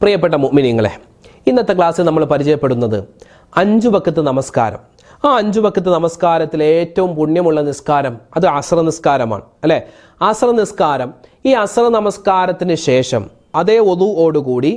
പ്രിയപ്പെട്ട മുഅ്മിനീങ്ങളെ ഇന്നത്തെ ക്ലാസ്സിൽ നമ്മൾ പരിചയപ്പെടുന്നത് അഞ്ചു വക്കത്ത് നമസ്കാരം. ആ അഞ്ചു വക്കത്ത് നമസ്കാരത്തിലെ ഏറ്റവും പുണ്യമുള്ള നിസ്കാരം അത് അസ്ര നിസ്കാരമാണ് അല്ലേ? അസ്ര നിസ്കാരം ഈ അസ്ര നമസ്കാരത്തിന് ശേഷം അതേ ഒതുവോടുകൂടി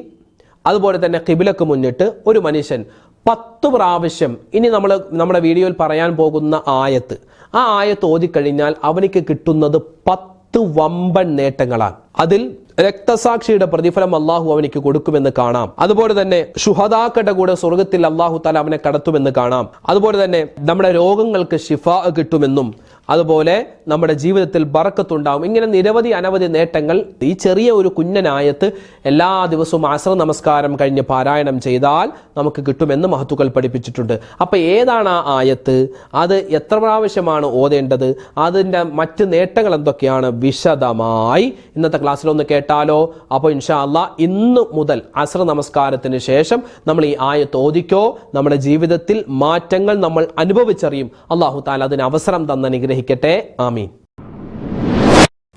അതുപോലെ തന്നെ കിബിലക്ക് മുന്നിട്ട് ഒരു മനുഷ്യൻ പത്ത് പ്രാവശ്യം ഇനി നമ്മൾ നമ്മുടെ വീഡിയോയിൽ പറയാൻ പോകുന്ന ആയത്ത്. ആ ആയത്ത് ഓതിക്കഴിഞ്ഞാൽ അവനിക്ക് കിട്ടുന്നത് പത്ത് വമ്പൻ നേട്ടങ്ങളാണ്. അതിൽ രക്തസാക്ഷിയുടെ പ്രതിഫലം അള്ളാഹു അവനിക്ക് കൊടുക്കുമെന്ന് കാണാം. അതുപോലെ തന്നെ ഷുഹദാക്കളുടെ കൂടെ സ്വർഗത്തിൽ അള്ളാഹു താല അവനെ കടത്തുമെന്ന് കാണാം. അതുപോലെ തന്നെ നമ്മുടെ രോഗങ്ങൾക്ക് ഷിഫ കിട്ടുമെന്നും അതുപോലെ നമ്മുടെ ജീവിതത്തിൽ ബറക്കത്തുണ്ടാവും. ഇങ്ങനെ നിരവധി അനവധി നേട്ടങ്ങൾ ഈ ചെറിയ ഒരു കുഞ്ഞനായത്ത് എല്ലാ ദിവസവും ആശ്ര നമസ്കാരം കഴിഞ്ഞ് പാരായണം ചെയ്താൽ നമുക്ക് കിട്ടുമെന്ന് മഹത്തുക്കൾ പഠിപ്പിച്ചിട്ടുണ്ട്. അപ്പോൾ ഏതാണ് ആ ആയത്ത്? അത് എത്ര പ്രാവശ്യമാണ് ഓതേണ്ടത്? അതിന്റെ മറ്റ് നേട്ടങ്ങൾ എന്തൊക്കെയാണ്? വിശദമായി ഇന്നത്തെ ക്ലാസ്സിലൊന്ന് കേട്ടാലോ? അപ്പോൾ ഇൻഷാ അല്ലാ ഇന്ന് മുതൽ അസ്ര നമസ്കാരത്തിന് ശേഷം നമ്മൾ ഈ ആയത്ത് ഓതിക്കോ? നമ്മുടെ ജീവിതത്തിൽ മാറ്റങ്ങൾ നമ്മൾ അനുഭവിച്ചറിയും. അള്ളാഹു താല അതിന് അവസരം തന്ന് അനുഗ്രഹിക്കട്ടെ ആമീൻ.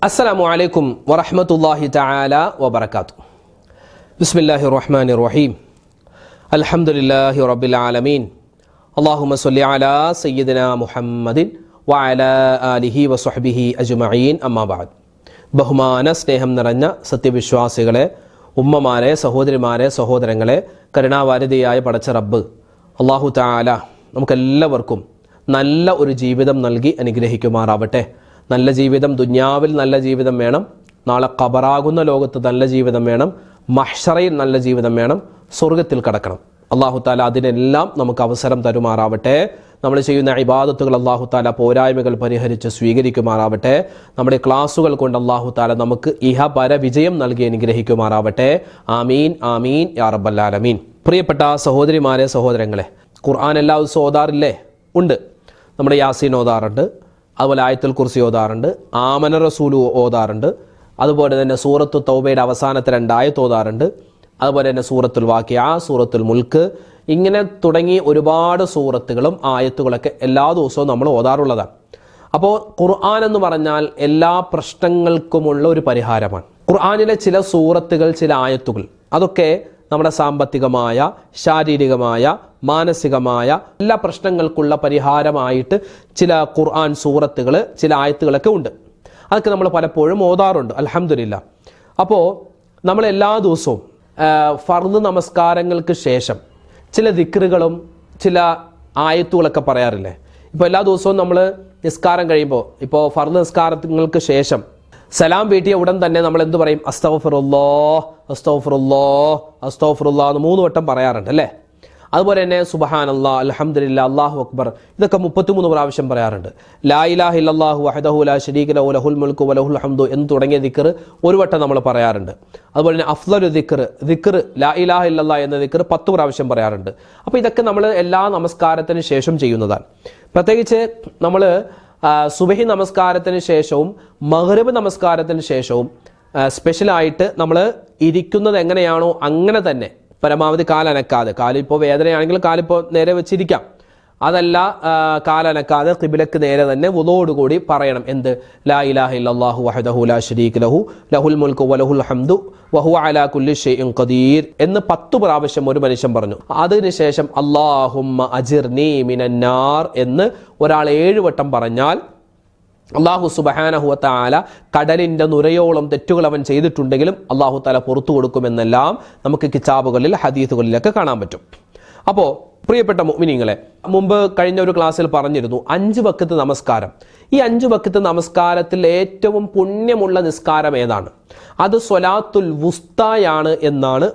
അസ്സലാമു അലൈക്കും വറഹ്മത്തുള്ളാഹി തആല വബറകാത്തു. ബിസ്മില്ലാഹിർ റഹ്മാനിർ റഹീം. അൽഹംദുലില്ലാഹി റബ്ബിൽ ആലമീൻ. അല്ലാഹുമ്മ സ്വല്ലി അലാ സയ്യിദിന മുഹമ്മദിൻ വഅലാ ആലിഹി വസ്വഹ്ബിഹി അജ്മഈൻ. അമ്മാ ബഅദ്. ബഹുമാന സ്നേഹം നിറഞ്ഞ സത്യവിശ്വാസികളെ ഉമ്മമാരെ സഹോദരിമാരെ സഹോദരങ്ങളെ കരുണാവാരിതയായ പടച്ച റബ്ബ് അള്ളാഹു താല നമുക്കെല്ലാവർക്കും നല്ല ഒരു ജീവിതം നൽകി അനുഗ്രഹിക്കുമാറാവട്ടെ. നല്ല ജീവിതം ദുന്യാവിൽ നല്ല ജീവിതം വേണം. നാളെ കബറാകുന്ന ലോകത്ത് നല്ല ജീവിതം വേണം. മഹ്ഷറയിൽ നല്ല ജീവിതം വേണം. സ്വർഗത്തിൽ കടക്കണം. അള്ളാഹു താല അതിനെല്ലാം നമുക്ക് അവസരം തരുമാറാവട്ടെ. നമ്മൾ ചെയ്യുന്ന ഇബാദത്തുകൾ അള്ളാഹു താല പോരായ്മകൾ പരിഹരിച്ച് സ്വീകരിക്കുമാറാവട്ടെ. നമ്മുടെ ക്ലാസ്സുകൾ കൊണ്ട് അള്ളാഹു താല നമുക്ക് ഇഹപര വിജയം നൽകി അനുഗ്രഹിക്കുമാറാവട്ടെ. ആമീൻ ആമീൻ യാ റബ്ബല്ലാലമീൻ പ്രിയപ്പെട്ട സഹോദരിമാരെ സഹോദരങ്ങളെ ഖുർആൻ എല്ലാ ദിവസവും ഉണ്ട്. നമ്മുടെ യാസീൻ ഓതാറുണ്ട് അതുപോലെ ആയത്തുൽ കുർസി ഓതാറുണ്ട് ആമന റസൂലു ഓതാറുണ്ട് അതുപോലെ തന്നെ സൂറത്തു തൗബയുടെ അവസാനത്തെ രണ്ടായത്ത് ഓതാറുണ്ട് അതുപോലെ തന്നെ സൂറത്തുൽ വാക്യ സൂറത്തുൽ മുൽക്ക് ഇങ്ങനെ തുടങ്ങി ഒരുപാട് സൂറത്തുകളും ആയത്തുകളൊക്കെ എല്ലാ ദിവസവും നമ്മൾ ഓതാറുള്ളതാണ്. അപ്പോൾ ഖുർആൻ എന്ന് പറഞ്ഞാൽ എല്ലാ പ്രശ്നങ്ങൾക്കുമുള്ള ഒരു പരിഹാരമാണ്. ഖുർആാനിലെ ചില സൂറത്തുകൾ ചില ആയത്തുകൾ അതൊക്കെ നമ്മുടെ സാമ്പത്തികമായ ശാരീരികമായ മാനസികമായ എല്ലാ പ്രശ്നങ്ങൾക്കുള്ള പരിഹാരമായിട്ട് ചില ഖുർആൻ സൂറത്തുകൾ ചില ആയത്തുകളൊക്കെ ഉണ്ട്. അതൊക്കെ നമ്മൾ പലപ്പോഴും ഓതാറുണ്ട്. അലഹമില്ല അപ്പോൾ നമ്മൾ എല്ലാ ദിവസവും ഫർദ് നമസ്കാരങ്ങൾക്ക് ശേഷം ചില ദിക്റുകളും ചില ആയത്തുകളൊക്കെ പറയാറില്ലേ? ഇപ്പോൾ എല്ലാ ദിവസവും നമ്മൾ നിസ്കാരം കഴിയുമ്പോൾ ഇപ്പോൾ ഫർദ് നിസ്കാരങ്ങൾക്ക് ശേഷം സലാം വീട്ടിയ ഉടൻ തന്നെ നമ്മൾ എന്ത് പറയും? അസ്തഫറുല്ലോ അസ്തഫറുല്ലോ അസ്തോഫറുല്ലോ എന്ന് മൂന്ന് വട്ടം പറയാറുണ്ട് അല്ലേ? അതുപോലെ തന്നെ സുബഹാൻ അല്ലാ അലഹമ്മദില്ല അള്ളാഹു അക്ബർ ഇതൊക്കെ മുപ്പത്തിമൂന്ന് പ്രാവശ്യം പറയാറുണ്ട്. ലാ ഇലാഹ ഇല്ലല്ലാഹു അഹദഹു ലാ ശരീക ലഹു ലഹുൽ മുൽക്കു വലഹുൽ ഹംദു എന്ന് തുടങ്ങിയ ദിക്കർ ഒരു വട്ടം നമ്മൾ പറയാറുണ്ട്. അതുപോലെ തന്നെ അഫ്ലു ദിക്കർ ദിക്കർ ലാ ഇലാഹ ഇല്ലല്ലാ എന്ന ദിക്കർ പത്ത് പ്രാവശ്യം പറയാറുണ്ട്. അപ്പോൾ ഇതൊക്കെ നമ്മൾ എല്ലാ നമസ്കാരത്തിന് ശേഷം ചെയ്യുന്നതാണ്. പ്രത്യേകിച്ച് നമ്മൾ സുബഹി നമസ്കാരത്തിന് ശേഷവും മഹ്റിബ് നമസ്കാരത്തിന് ശേഷവും സ്പെഷ്യലായിട്ട് നമ്മൾ ഇരിക്കുന്നത് എങ്ങനെയാണോ അങ്ങനെ തന്നെ പരമാവധി കാലനക്കാതെ. കാലിപ്പോൾ വേദനയാണെങ്കിൽ കാലിപ്പോൾ നേരെ വെച്ചിരിക്കാം. അതല്ല കാലനക്കാതെ കിബിലക്ക് നേരെ തന്നെ വുളോടുകൂടി പറയണം. എന്ത്? ലാ ഇലാഹ ഇല്ലല്ലാഹു വഹദഹു ലാ ഷരീഖ് ലഹു. ലഹുൽ മുൽക്കു വലഹുൽ ഹംദു വഹു അലാ കുല്ലി ഷൈഇൻ ഖദീർ എന്ന് പത്തു പ്രാവശ്യം ഒരു മനുഷ്യൻ പറഞ്ഞു. അതിനുശേഷം അല്ലാഹുമ്മ അജിർനി മിനന്നാർ എന്ന് ഒരാൾ ഏഴുവട്ടം പറഞ്ഞാൽ അള്ളാഹു സുബഹാനഹുവത്ത ആല കടലിന്റെ നുരയോളം തെറ്റുകൾ അവൻ ചെയ്തിട്ടുണ്ടെങ്കിലും അള്ളാഹു താല പുറത്തു കൊടുക്കുമെന്നെല്ലാം നമുക്ക് കിതാബുകളിൽ ഹദീസുകളിലൊക്കെ കാണാൻ പറ്റും. അപ്പോൾ പ്രിയപ്പെട്ട മുഅ്മിനീങ്ങളെ മുമ്പ് കഴിഞ്ഞ ഒരു ക്ലാസ്സിൽ പറഞ്ഞിരുന്നു അഞ്ച് വക്കത്ത് നമസ്കാരം. ഈ അഞ്ച് വക്കത്ത് നമസ്കാരത്തിൽ ഏറ്റവും പുണ്യമുള്ള നിസ്കാരം ഏതാണ്? അത് സ്വലാത്തുൽ വുസ്തായാണ് എന്നാണ്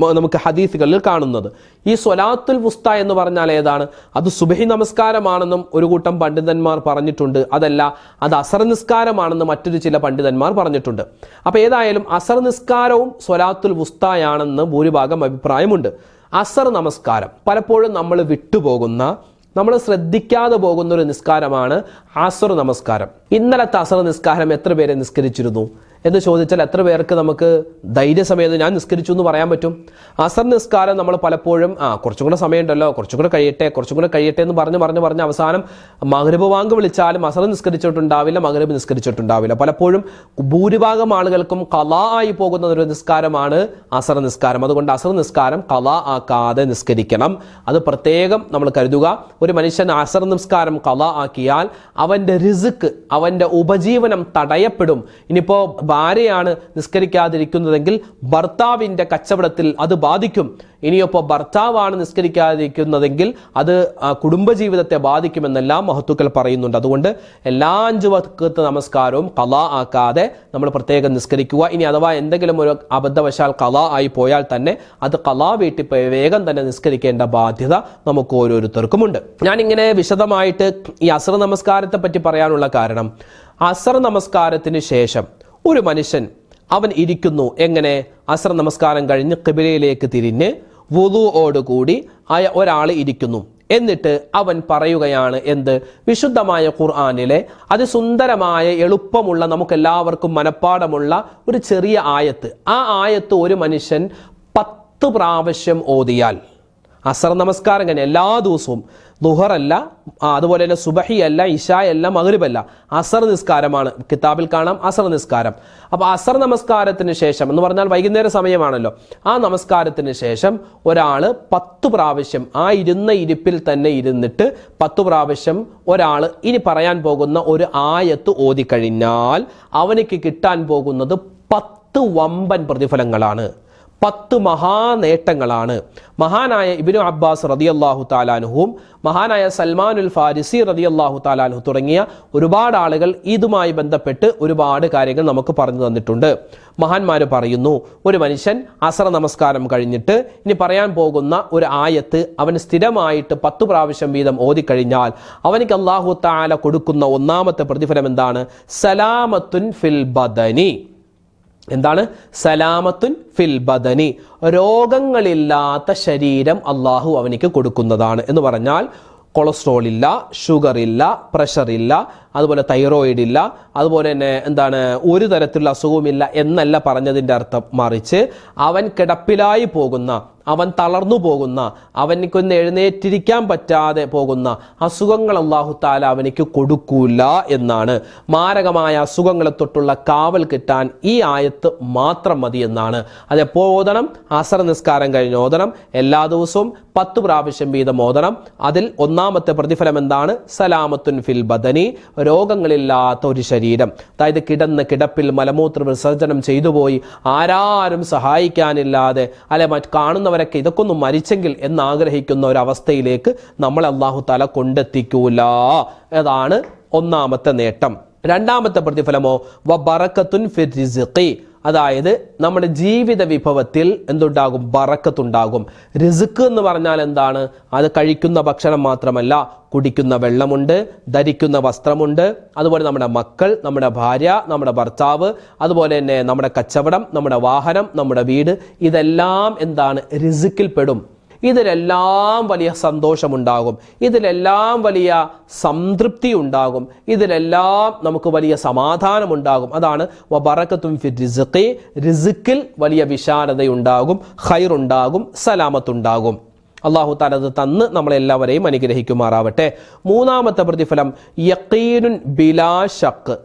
നമുക്ക് ഹദീസുകളിൽ കാണുന്നത്. ഈ സ്വലാത്തുൽ വുസ്ത എന്ന് പറഞ്ഞാൽ ഏതാണ്? അത് സുബഹി നമസ്കാരമാണെന്നും ഒരു കൂട്ടം പണ്ഡിതന്മാർ പറഞ്ഞിട്ടുണ്ട്. അതല്ല അത് അസർ നിസ്കാരമാണെന്ന് മറ്റൊരു ചില പണ്ഡിതന്മാർ പറഞ്ഞിട്ടുണ്ട്. അപ്പോൾ ഏതായാലും അസർ നിസ്കാരവും സ്വലാത്തുൽ വുസ്തയാണെന്ന് ഭൂരിഭാഗം അഭിപ്രായമുണ്ട്. അസർ നമസ്കാരം പലപ്പോഴും നമ്മൾ വിട്ടുപോകുന്ന നമ്മൾ ശ്രദ്ധിക്കാതെ പോകുന്ന ഒരു നിസ്കാരമാണ് അസർ നമസ്കാരം. ഇന്നലത്തെ അസർ നിസ്കാരം എത്ര പേരെ നിസ്കരിച്ചിരുന്നു? എന്ന് ചോദിച്ചാൽ എത്ര പേർക്ക് നമുക്ക് ധൈര്യസമയത്ത് ഞാൻ നിസ്കരിച്ചു എന്ന് പറയാൻ പറ്റും? അസർ നിസ്കാരം നമ്മൾ പലപ്പോഴും ആ കുറച്ചും കൂടെ സമയമുണ്ടല്ലോ കുറച്ചും കൂടെ കഴിയട്ടെ കുറച്ചും കൂടെ കഴിയട്ടെ എന്ന് പറഞ്ഞ് പറഞ്ഞ് പറഞ്ഞ് അവസാനം മകരബ് വാങ്ക് വിളിച്ചാലും അസർ നിസ്കരിച്ചിട്ടുണ്ടാവില്ല മകരബ് നിസ്കരിച്ചിട്ടുണ്ടാവില്ല. പലപ്പോഴും ഭൂരിഭാഗം ആളുകൾക്കും കലാ ആയി പോകുന്ന ഒരു നിസ്കാരമാണ് അസർ നിസ്കാരം. അതുകൊണ്ട് അസർ നിസ്കാരം കലാ ആക്കാതെ നിസ്കരിക്കണം. അത് പ്രത്യേകം നമ്മൾ കരുതുക. ഒരു മനുഷ്യൻ അസർ നിസ്കാരം കലാ ആക്കിയാൽ അവന്റെ റിസുക്ക് അവന്റെ ഉപജീവനം തടയപ്പെടും. ഇനിയിപ്പോൾ ഭാര്യയാണ് നിസ്കരിക്കാതിരിക്കുന്നതെങ്കിൽ ഭർത്താവിന്റെ കച്ചവടത്തിൽ അത് ബാധിക്കും. ഇനിയിപ്പോൾ ഭർത്താവാണ് നിസ്കരിക്കാതിരിക്കുന്നതെങ്കിൽ അത് കുടുംബജീവിതത്തെ ബാധിക്കുമെന്നെല്ലാം മഹത്തുക്കൾ പറയുന്നുണ്ട്. അതുകൊണ്ട് എല്ലാ അഞ്ച് വക്കത്ത് നമസ്കാരവും കല ആക്കാതെ നമ്മൾ പ്രത്യേകം നിസ്കരിക്കുക. ഇനി അഥവാ എന്തെങ്കിലും ഒരു അബദ്ധവശാൽ കല ആയി പോയാൽ തന്നെ അത് കല വീട്ടിൽ പോയി വേഗം തന്നെ നിസ്കരിക്കേണ്ട ബാധ്യത നമുക്ക് ഓരോരുത്തർക്കുമുണ്ട്. ഞാനിങ്ങനെ വിശദമായിട്ട് ഈ അസർ നമസ്കാരത്തെ പറ്റി പറയാനുള്ള കാരണം അസർ നമസ്കാരത്തിന് ശേഷം ഒരു മനുഷ്യൻ അവൻ ഇരിക്കുന്നു. എങ്ങനെ? അസർ നമസ്കാരം കഴിഞ്ഞ് കിബിലയിലേക്ക് തിരിഞ്ഞ് വുതുവോടുകൂടി ആയ ഒരാൾ ഇരിക്കുന്നു. എന്നിട്ട് അവൻ പറയുകയാണ് എന്ത്? വിശുദ്ധമായ ഖുർആാനിലെ അതിസുന്ദരമായ എളുപ്പമുള്ള നമുക്കെല്ലാവർക്കും മനഃപ്പാടമുള്ള ഒരു ചെറിയ ആയത്ത്. ആ ആയത്ത് ഒരു മനുഷ്യൻ പത്ത് പ്രാവശ്യം ഓതിയാൽ അസർ നമസ്കാരം കഴിഞ്ഞ എല്ലാ ദിവസവും ദുഹറല്ല അതുപോലെ തന്നെ സുബഹി അല്ല ഇഷായല്ല മകരുബല്ല അസർ നിസ്കാരമാണ്. കിതാബിൽ കാണാം അസർ നിസ്കാരം. അപ്പോൾ അസർ നമസ്കാരത്തിന് ശേഷം എന്ന് പറഞ്ഞാൽ വൈകുന്നേര സമയമാണല്ലോ. ആ നമസ്കാരത്തിന് ശേഷം ഒരാൾ പത്ത് പ്രാവശ്യം ആ ഇരുന്ന ഇരിപ്പിൽ തന്നെ ഇരുന്നിട്ട് പത്ത് പ്രാവശ്യം ഒരാൾ ഇനി പറയാൻ പോകുന്ന ഒരു ആയത്ത് ഓതിക്കഴിഞ്ഞാൽ അവനക്ക് കിട്ടാൻ പോകുന്നത് പത്ത് വമ്പൻ പ്രതിഫലങ്ങളാണ്. പത്ത് മഹാനേട്ടങ്ങളാണ്. മഹാനായ ഇബിനു അബ്ബാസ് റതിയല്ലാഹു താലാനുഹും മഹാനായ സൽമാനുൽ ഫാരിസി റതിയല്ലാഹു താലാനുഹു തുടങ്ങിയ ഒരുപാട് ആളുകൾ ഇതുമായി ബന്ധപ്പെട്ട് ഒരുപാട് കാര്യങ്ങൾ നമുക്ക് പറഞ്ഞു തന്നിട്ടുണ്ട്. മഹാന്മാർ പറയുന്നു ഒരു മനുഷ്യൻ അസറ നമസ്കാരം കഴിഞ്ഞിട്ട് ഇനി പറയാൻ പോകുന്ന ഒരു ആയത്ത് അവൻ സ്ഥിരമായിട്ട് പത്ത് പ്രാവശ്യം വീതം ഓതിക്കഴിഞ്ഞാൽ അവനിക്ക് അള്ളാഹു താല കൊടുക്കുന്ന ഒന്നാമത്തെ പ്രതിഫലം എന്താണ്? സലാമത്തുൻ ഫിൽ ബദനി. എന്താണ്? സലാമത്തുൻ ഫിൽ ബദനി. രോഗങ്ങളില്ലാത്ത ശരീരം അള്ളാഹു അവനിക്ക് കൊടുക്കുന്നതാണ് എന്ന് പറഞ്ഞാൽ കൊളസ്ട്രോൾ ഇല്ല ഷുഗർ ഇല്ല പ്രഷർ ഇല്ല അതുപോലെ തൈറോയിഡ് ഇല്ല അതുപോലെ തന്നെ എന്താണ് ഒരു തരത്തിലുള്ള അസുഖവുമില്ല എന്നല്ല പറഞ്ഞതിന്റെ അർത്ഥം മറിച്ച് അവൻ കിടപ്പിലായി പോകുന്ന അവൻ തളർന്നു പോകുന്ന അവനിക്കൊന്ന് എഴുന്നേറ്റിരിക്കാൻ പറ്റാതെ പോകുന്ന അസുഖങ്ങൾ അള്ളാഹു താല അവനിക്ക് കൊടുക്കൂല എന്നാണ്. മാരകമായ അസുഖങ്ങളെ തൊട്ടുള്ള കാവൽ കിട്ടാൻ ഈ ആയത്ത് മാത്രം മതി എന്നാണ്. അതെപ്പോൾ ഓതണം? അസർ നിസ്കാരം കഴിഞ്ഞ് ഓതണം. എല്ലാ ദിവസവും പത്ത് പ്രാവശ്യം വീതം ഓതണം. അതിൽ ഒന്നാമത്തെ പ്രതിഫലം എന്താണ്? സലാമത്തുൻ ഫിൽ ബദനി രോഗങ്ങളില്ലാത്ത ഒരു ശരീരം. അതായത് കിടന്ന് കിടപ്പിൽ മലമൂത്ര വിസർജനം ചെയ്തു പോയി ആരാരും സഹായിക്കാനില്ലാതെ അല്ലെ മറ്റ് കാണുന്നവരൊക്കെ ഇതൊക്കെ ഒന്ന് മരിച്ചെങ്കിൽ എന്ന് ആഗ്രഹിക്കുന്ന ഒരു അവസ്ഥയിലേക്ക് നമ്മൾ അള്ളാഹു തല കൊണ്ടെത്തിക്കൂല. അതാണ് ഒന്നാമത്തെ നേട്ടം. രണ്ടാമത്തെ പ്രതിഫലമോ വ ബറക്കത്തുൻ ഫിർ അതായത് നമ്മുടെ ജീവിത വിഭവത്തിൽ എന്തുണ്ടാകും? ബറക്കത്തുണ്ടാകും റിസുക്ക് എന്ന് പറഞ്ഞാൽ എന്താണ്? അത് കഴിക്കുന്ന ഭക്ഷണം മാത്രമല്ല കുടിക്കുന്ന വെള്ളമുണ്ട് ധരിക്കുന്ന വസ്ത്രമുണ്ട് അതുപോലെ നമ്മുടെ മക്കൾ നമ്മുടെ ഭാര്യ നമ്മുടെ ഭർത്താവ് അതുപോലെ തന്നെ നമ്മുടെ കച്ചവടം നമ്മുടെ വാഹനം നമ്മുടെ വീട് ഇതെല്ലാം എന്താണ്? റിസുക്കിൽ പെടും ഇതിലെല്ലാം വലിയ സന്തോഷമുണ്ടാകും. ഇതിലെല്ലാം വലിയ സംതൃപ്തി ഉണ്ടാകും ഇതിലെല്ലാം നമുക്ക് വലിയ സമാധാനം ഉണ്ടാകും അതാണ് വബറക്കത്തും ഫി റിസുഖി. റിസുക്കിൽ വലിയ വിശാലതയുണ്ടാകും. ഖൈറുണ്ടാകും. സലാമത്തുണ്ടാകും. അള്ളാഹു താല അത് തന്ന് നമ്മളെല്ലാവരെയും അനുഗ്രഹിക്കുമാറാവട്ടെ. മൂന്നാമത്തെ പ്രതിഫലം യക്കീനുൻ ബിലാശക്ക്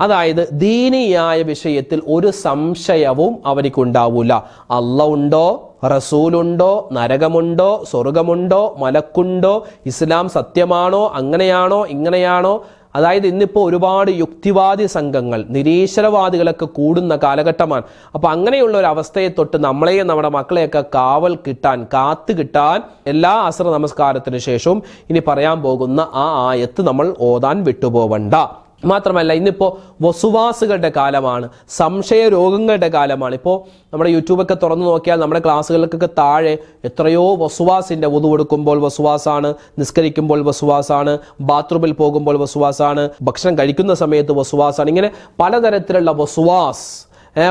അതായത് ദീനിയായ വിഷയത്തിൽ ഒരു സംശയവും അവനിക്കുണ്ടാവൂല. അല്ല ഉണ്ടോ? റസൂലുണ്ടോ നരകമുണ്ടോ സ്വർഗമുണ്ടോ മലക്കുണ്ടോ ഇസ്ലാം സത്യമാണോ അങ്ങനെയാണോ ഇങ്ങനെയാണോ? അതായത് ഇന്നിപ്പോൾ ഒരുപാട് യുക്തിവാദി സംഘങ്ങൾ നിരീശ്വരവാദികളൊക്കെ കൂടുന്ന കാലഘട്ടമാണ്. അപ്പോൾ അങ്ങനെയുള്ള ഒരു അവസ്ഥയെ തൊട്ട് നമ്മളെയും നമ്മുടെ മക്കളെയൊക്കെ കാവൽ കിട്ടാൻ കാത്തു കിട്ടാൻ എല്ലാ അസ്ര നമസ്കാരത്തിന് ശേഷവും ഇനി പറയാൻ പോകുന്ന ആ ആയത്ത് നമ്മൾ ഓതാൻ വിട്ടുപോവണ്ട. മാത്രമല്ല ഇന്നിപ്പോൾ വസുവാസുകളുടെ കാലമാണ് സംശയ രോഗങ്ങളുടെ കാലമാണ്. ഇപ്പോൾ നമ്മുടെ യൂട്യൂബൊക്കെ തുറന്നു നോക്കിയാൽ നമ്മുടെ ക്ലാസ്സുകൾക്കൊക്കെ താഴെ എത്രയോ വസുവാസിന്റെ ഒതു കൊടുക്കുമ്പോൾ വസുവാസാണ് നിസ്കരിക്കുമ്പോൾ വസുവാസാണ് ബാത്റൂമിൽ പോകുമ്പോൾ വസുവാസാണ് ഭക്ഷണം കഴിക്കുന്ന സമയത്ത് വസുവാസാണ്. ഇങ്ങനെ പലതരത്തിലുള്ള വസുവാസ്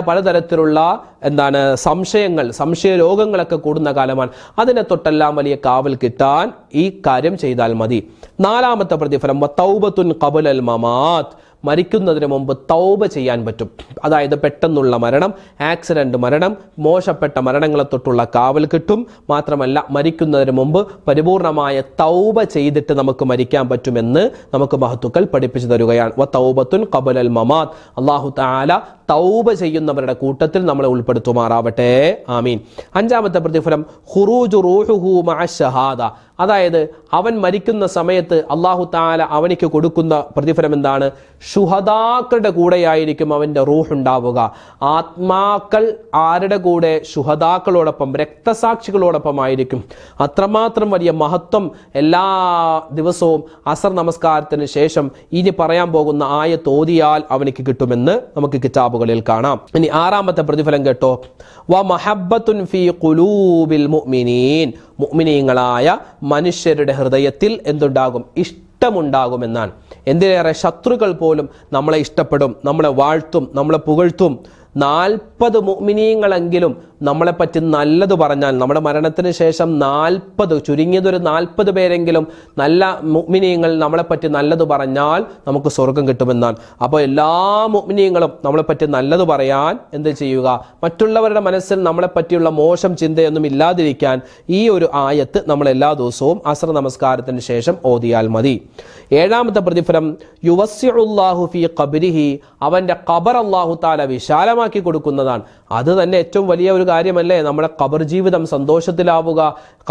പലതരത്തിലുള്ള എന്താണ് സംശയങ്ങൾ സംശയ രോഗങ്ങളൊക്കെ കൂടുന്ന കാലമാണ്. അതിനെ തൊട്ടെല്ലാം വലിയ കാവൽ കിട്ടാൻ ഈ കാര്യം ചെയ്താൽ മതി. നാലാമത്തെ പ്രതിഫലം തൗബത്തുൻ കബുൽ അൽ മമാത് മരിക്കുന്നതിന് മുമ്പ് തൗബ ചെയ്യാൻ പറ്റും. അതായത് പെട്ടെന്നുള്ള മരണം ആക്സിഡന്റ് മരണം മോശപ്പെട്ട മരണങ്ങളെ തൊട്ടുള്ള കാവൽ കിട്ടും. മാത്രമല്ല മരിക്കുന്നതിന് മുമ്പ് പരിപൂർണമായ തൗബ ചെയ്തിട്ട് നമുക്ക് മരിക്കാൻ പറ്റുമെന്ന് നമുക്ക് മഹത്തുക്കൾ പഠിപ്പിച്ചു തരുകയാണ്. വ തൗബത്തുൻ കബുൽ അൽ മമാത് അള്ളാഹു താല തൗബ ചെയ്യുന്നവരുടെ കൂട്ടത്തിൽ നമ്മളെ ഉൾപ്പെടുത്തുമാറാവട്ടെ. ആമീൻ. അഞ്ചാമത്തെ പ്രതിഫലം ഹുറൂജു റൂഹുഹു മഅഷഹാദ അതായത് അവൻ മരിക്കുന്ന സമയത്ത് അള്ളാഹു താല അവനിക്ക് കൊടുക്കുന്ന പ്രതിഫലം എന്താണ്? ഷുഹദാക്കളുടെ കൂടെയായിരിക്കും അവന്റെ റൂഹ് ഉണ്ടാവുക. ആത്മാക്കൾ ആരുടെ കൂടെ? ഷുഹദാക്കളോടൊപ്പം രക്തസാക്ഷികളോടൊപ്പം ആയിരിക്കും അത്രമാത്രം വലിയ മഹത്വം എല്ലാ ദിവസവും അസർ നമസ്കാരത്തിന് ശേഷം ഇനി പറയാൻ പോകുന്ന ആയ തോതിയാൽ അവനിക്ക് കിട്ടുമെന്ന് നമുക്ക് കിതാബുകളിൽ കാണാം. ഇനി ആറാമത്തെ പ്രതിഫലം കേട്ടോ. വ മുഅ്മിനീൻ. മുഅ്മിനീങ്ങളായ മനുഷ്യരുടെ ഹൃദയത്തിൽ എന്തുണ്ടാകും? ഇഷ്ടമുണ്ടാകുമെന്നാണ്. എന്തിനേറെ ശത്രുക്കൾ പോലും നമ്മളെ ഇഷ്ടപ്പെടും നമ്മളെ വാഴ്ത്തും നമ്മളെ പുകഴ്ത്തും. നാൽപ്പത് മുഅ്മിനീങ്ങളെങ്കിലും നമ്മളെപ്പറ്റി നല്ലത് പറഞ്ഞാൽ നമ്മുടെ മരണത്തിന് ശേഷം നാൽപ്പത് ചുരുങ്ങിയതൊരു നാൽപ്പത് പേരെങ്കിലും നല്ല മുഅ്മിനീങ്ങൾ നമ്മളെപ്പറ്റി നല്ലത് പറഞ്ഞാൽ നമുക്ക് സ്വർഗം കിട്ടുമെന്നാണ്. അപ്പോൾ എല്ലാ മുഅ്മിനീങ്ങളും നമ്മളെപ്പറ്റി നല്ലത് പറയാൻ എന്ത് ചെയ്യുക? മറ്റുള്ളവരുടെ മനസ്സിൽ നമ്മളെപ്പറ്റിയുള്ള മോശം ചിന്തയൊന്നും ഇല്ലാതിരിക്കാൻ ഈ ഒരു ആയത്ത് നമ്മൾ എല്ലാ ദിവസവും അസ്ര നമസ്കാരത്തിന് ശേഷം ഓതിയാൽ മതി. ഏഴാമത്തെ പ്രതിഫലം യുവസ്യുല്ലാഹു ഫി ഖബരിഹി അവന്റെ ഖബർ അള്ളാഹു താല വിശാലമാക്കി കൊടുക്കുന്നതാണ്. അത് തന്നെ ഏറ്റവും വലിയ ഒരു കാര്യമല്ലേ? നമ്മുടെ കബർ ജീവിതം സന്തോഷത്തിലാവുക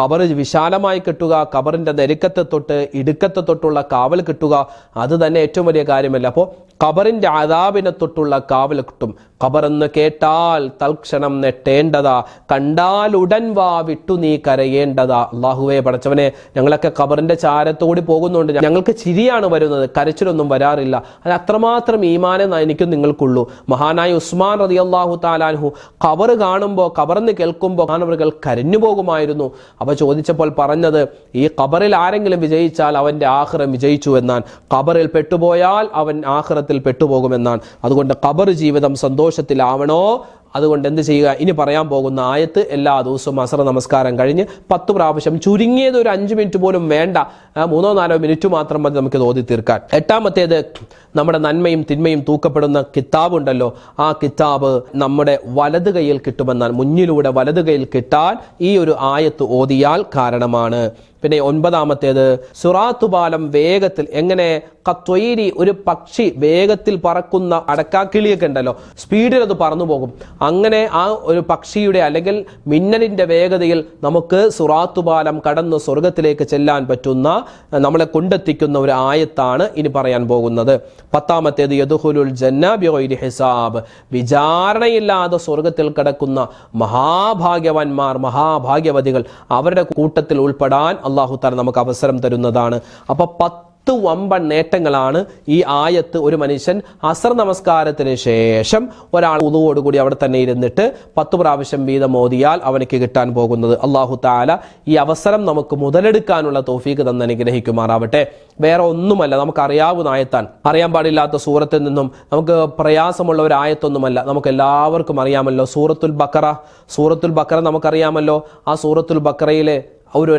കബർ വിശാലമായി കിട്ടുക കബറിന്റെ നെരുക്കത്തെ തൊട്ട് ഇടുക്കത്തെ തൊട്ടുള്ള കാവൽ കിട്ടുക അത് തന്നെ ഏറ്റവും വലിയ കാര്യമല്ല? അപ്പോൾ ഖബറിന്റെ ആദാബിനെ തൊട്ടുള്ള കാവൽ കിട്ടും. ഖബറെന്ന് കേട്ടാൽ തൽക്ഷണം നെട്ടേണ്ടതാ കണ്ടാൽ ഉടൻ വാ വിട്ടു നീ കരയേണ്ടതാ. അള്ളാഹുവെ പഠിച്ചവനെ ഞങ്ങളൊക്കെ ഖബറിന്റെ ചാരത്തോടി പോകുന്നുണ്ട്. ഞങ്ങൾക്ക് ചിരിയാണ് വരുന്നത്. കരച്ചിലൊന്നും വരാറില്ല. അത് അത്രമാത്രം ഈമാനെ എനിക്കും നിങ്ങൾക്കുള്ളൂ. മഹാനായ ഉസ്മാൻ റതി അള്ളാഹു താലാൻഹു ഖബർ കാണുമ്പോൾ ഖബറിന്ന് കേൾക്കുമ്പോൾ കാണവറുകൾ കരഞ്ഞു പോകുമായിരുന്നു. അവ ചോദിച്ചപ്പോൾ പറഞ്ഞത് ഈ ഖബറിൽ ആരെങ്കിലും വിജയിച്ചാൽ അവന്റെ ആഹ്റം വിജയിച്ചു എന്നാൽ ഖബറിൽ പെട്ടുപോയാൽ അവൻ ആഹ്റത്തിൽ പെട്ടുപോകുമെന്നാണ്. അതുകൊണ്ട് ഖബർ ജീവിതം സന്തോഷത്തിലാവണോ? അതുകൊണ്ട് എന്ത് ചെയ്യുക? ഇനി പറയാൻ പോകുന്ന ആയത്ത് എല്ലാ ദിവസവും അസറ നമസ്കാരം കഴിഞ്ഞ് പത്ത് പ്രാവശ്യം ചുരുങ്ങിയത് ഒരു അഞ്ച് മിനിറ്റ് പോലും വേണ്ട. മൂന്നോ നാലോ മിനിറ്റ് മാത്രം മതി നമുക്ക് ഓതി തീർക്കാൻ. എട്ടാമത്തേത് നമ്മുടെ നന്മയും തിന്മയും തൂക്കപ്പെടുന്ന കിതാബ് ഉണ്ടല്ലോ ആ കിതാബ് നമ്മുടെ വലത് കൈയിൽ കിട്ടുമെന്നാൽ മുന്നിലൂടെ വലത് കൈയിൽ കിട്ടാൻ ഈ ഒരു ആയത്ത് ഓതിയാൽ കാരണമാണ്. പിന്നെ ഒൻപതാമത്തേത് സുറാത്തുപാലം വേഗത്തിൽ എങ്ങനെ കത്വയിരി ഒരു പക്ഷി വേഗത്തിൽ പറക്കുന്ന അടക്കാക്കിളിയൊക്കെ ഉണ്ടല്ലോ സ്പീഡിൽ അത് പറന്നു പോകും. അങ്ങനെ ആ ഒരു പക്ഷിയുടെ അല്ലെങ്കിൽ മിന്നലിന്റെ വേഗതയിൽ നമുക്ക് സുറാത്തുപാലം കടന്ന് സ്വർഗത്തിലേക്ക് ചെല്ലാൻ പറ്റുന്ന നമ്മളെ കൊണ്ടെത്തിക്കുന്ന ഒരു ആയത്താണ് ഇനി പറയാൻ പോകുന്നത്. പത്താമത്തേത് യദുഹുലുൽ ജന്നാബിയോയിരി ഹിസാബ്. വിചാരണയില്ലാതെ സ്വർഗത്തിൽ കിടക്കുന്ന മഹാഭാഗ്യവാന്മാർ മഹാഭാഗ്യവതികൾ അവരുടെ കൂട്ടത്തിൽ ഉൾപ്പെടാൻ അള്ളാഹു താല നമുക്ക് അവസരം തരുന്നതാണ്. അപ്പോൾ പത്ത് വമ്പൻ നേട്ടങ്ങളാണ് ഈ ആയത്ത് ഒരു മനുഷ്യൻ അസർ നമസ്കാരത്തിന് ശേഷം ഒരാൾ ഉതുവോടുകൂടി അവിടെ തന്നെ ഇരുന്നിട്ട് പത്ത് പ്രാവശ്യം വീതം ഓതിയാൽ അവനക്ക് കിട്ടാൻ പോകുന്നത്. അള്ളാഹു താല ഈ അവസരം നമുക്ക് മുതലെടുക്കാനുള്ള തോഫീക്ക് തന്നെ അനുഗ്രഹിക്കുമാറാവട്ടെ. വേറെ ഒന്നുമല്ല നമുക്ക് അറിയാവുന്ന ആയത്താൻ അറിയാൻ പാടില്ലാത്ത സൂറത്തിൽ നിന്നും നമുക്ക് പ്രയാസമുള്ള ഒരു ആയത്തൊന്നുമല്ല. നമുക്ക് എല്ലാവർക്കും അറിയാമല്ലോ സൂറത്തുൽ ബക്കറ. സൂറത്തുൽ ബക്കറ നമുക്കറിയാമല്ലോ. ആ സൂറത്തുൽ ബക്കറയിലെ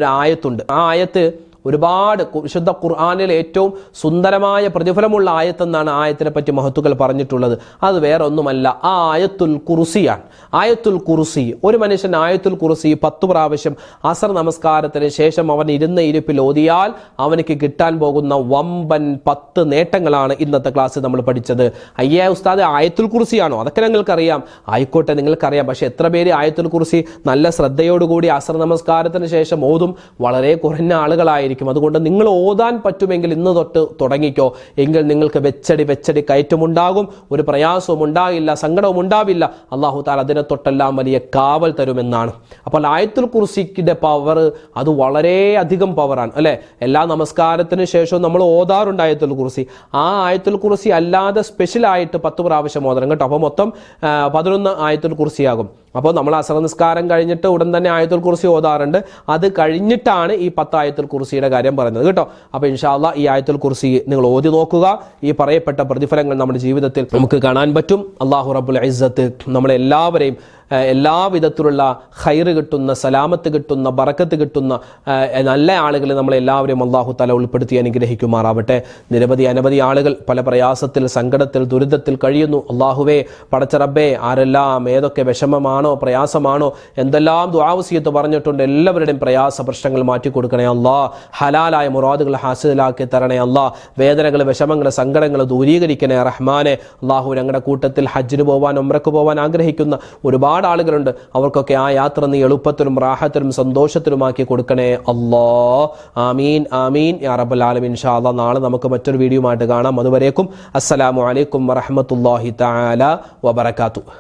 ആയത്തുണ്ട് ആ ആയത്ത് ഒരുപാട് വിശുദ്ധ ഖുർആാനിൽ ഏറ്റവും സുന്ദരമായ പ്രതിഫലമുള്ള ആയത്തെന്നാണ് ആയത്തിനെ പറ്റി മഹത്തുക്കൾ പറഞ്ഞിട്ടുള്ളത്. അത് വേറെ ഒന്നുമല്ല ആ ആയത്തുൽ കുറുസിയാണ് ആയത്തുൽ കുറുസി ഒരു മനുഷ്യൻ ആയത്തുൽ കുറുസി പത്ത് പ്രാവശ്യം അസർ നമസ്കാരത്തിന് ശേഷം അവൻ ഇരുന്ന ഇരിപ്പിൽ ഓതിയാൽ അവനക്ക് കിട്ടാൻ പോകുന്ന വമ്പൻ പത്ത് നേട്ടങ്ങളാണ് ഇന്നത്തെ ക്ലാസ്സിൽ നമ്മൾ പഠിച്ചത്. അയ്യേ ഉസ്താദ് ആയത്തുൽ കുറിസിയാണോ അതൊക്കെ ഞങ്ങൾക്കറിയാം. ആയിക്കോട്ടെ നിങ്ങൾക്കറിയാം. പക്ഷെ എത്ര പേര് ആയത്തുൽ കുറിസി നല്ല ശ്രദ്ധയോടുകൂടി അസർ നമസ്കാരത്തിന് ശേഷം ഓതും? വളരെ കുറഞ്ഞ ആളുകളായിരിക്കും. അതുകൊണ്ട് നിങ്ങൾ ഓതാൻ പറ്റുമെങ്കിൽ ഇന്ന് തൊട്ട് തുടങ്ങിക്കോ. എങ്കിൽ നിങ്ങൾക്ക് വെച്ചടി വെച്ചടി കയറ്റമുണ്ടാകും. ഒരു പ്രയാസവും ഉണ്ടാകില്ല സങ്കടവും ഉണ്ടാവില്ല. അള്ളാഹു താൽ അതിനെ തൊട്ടെല്ലാം വലിയ കാവൽ തരുമെന്നാണ്. അപ്പോൾ ആയത്തുൽ കുർസിക്കിന്റെ പവർ അത് വളരെ അധികം പവറാണ് അല്ലേ? എല്ലാ നമസ്കാരത്തിന് ശേഷവും നമ്മൾ ഓതാറുണ്ട് ആയത്തുൽ കുർസി. ആ ആയത്തുൽ കുർസി അല്ലാതെ സ്പെഷ്യൽ ആയിട്ട് പത്ത് പ്രാവശ്യം ഓതണം കേട്ടോ. അപ്പോൾ മൊത്തം പതിനൊന്ന് ആയത്തുൽ കുർസിയാകും. അപ്പോൾ നമ്മൾ അസർ നിസ്കാരം കഴിഞ്ഞിട്ട് ഉടൻ തന്നെ ആയത്തുൽ കുർസി ഓതാറുണ്ട്. അത് കഴിഞ്ഞിട്ടാണ് ഈ പത്ത് ആയത്തുൽ കുർസിയുടെ കാര്യം പറയുന്നത് കേട്ടോ. അപ്പോൾ ഇൻഷാല്ല ഈ ആയത്തുൽ കുർസി നിങ്ങൾ ഓതി നോക്കുക. ഈ പറയപ്പെട്ട പ്രതിഫലങ്ങൾ നമ്മുടെ ജീവിതത്തിൽ നമുക്ക് കാണാൻ പറ്റും. അള്ളാഹു റബുൽ ഇസ്സത്ത് നമ്മളെല്ലാവരെയും എല്ലാ വിധത്തിലുള്ള ഹൈറ് കിട്ടുന്ന സലാമത്ത് കിട്ടുന്ന ബറക്കത്ത് കിട്ടുന്ന നല്ല ആളുകളെ നമ്മളെല്ലാവരെയും അള്ളാഹു തല ഉൾപ്പെടുത്തി അനുഗ്രഹിക്കുമാറാവട്ടെ. നിരവധി അനവധി ആളുകൾ പല പ്രയാസത്തിൽ സങ്കടത്തിൽ ദുരിതത്തിൽ കഴിയുന്നു. അള്ളാഹുവേ പടച്ചറബേ ആരെല്ലാം ഏതൊക്കെ വിഷമമാണോ പ്രയാസമാണോ എന്തെല്ലാം ദ്വാവസീയത്ത് പറഞ്ഞിട്ടുണ്ട് എല്ലാവരുടെയും പ്രയാസ പ്രശ്നങ്ങൾ മാറ്റിക്കൊടുക്കണേ അല്ലാ. ഹലാലായ മുറാദുകൾ ഹാസിലാക്കി തരണേ അല്ലാ. വേദനകൾ വിഷമങ്ങൾ സങ്കടങ്ങൾ ദൂരീകരിക്കണേ റഹ്മാനെ. അള്ളാഹു ഞങ്ങളുടെ കൂട്ടത്തിൽ ഹജ്ജിന് പോവാൻ ഉമ്രക്ക് പോവാൻ ആഗ്രഹിക്കുന്ന ഒരുപാട് ആളുകളുണ്ട്. അവർക്കൊക്കെ ആ യാത്ര നീ എളുപ്പത്തിലും റാഹത്തിലും സന്തോഷത്തിലുമാക്കി കൊടുക്കണേ അല്ലോ. ആമീൻ ആമീൻ. യാ റബ്ബൽ ആലമീൻ. അല്ലാ നാളെ നമുക്ക് മറ്റൊരു വീഡിയോ ആയിട്ട് കാണാം. അതുവരേക്കും അസ്സലാമു അലൈക്കും വറഹ്മത്തുള്ളാഹി തആല വബറകാതുഹു.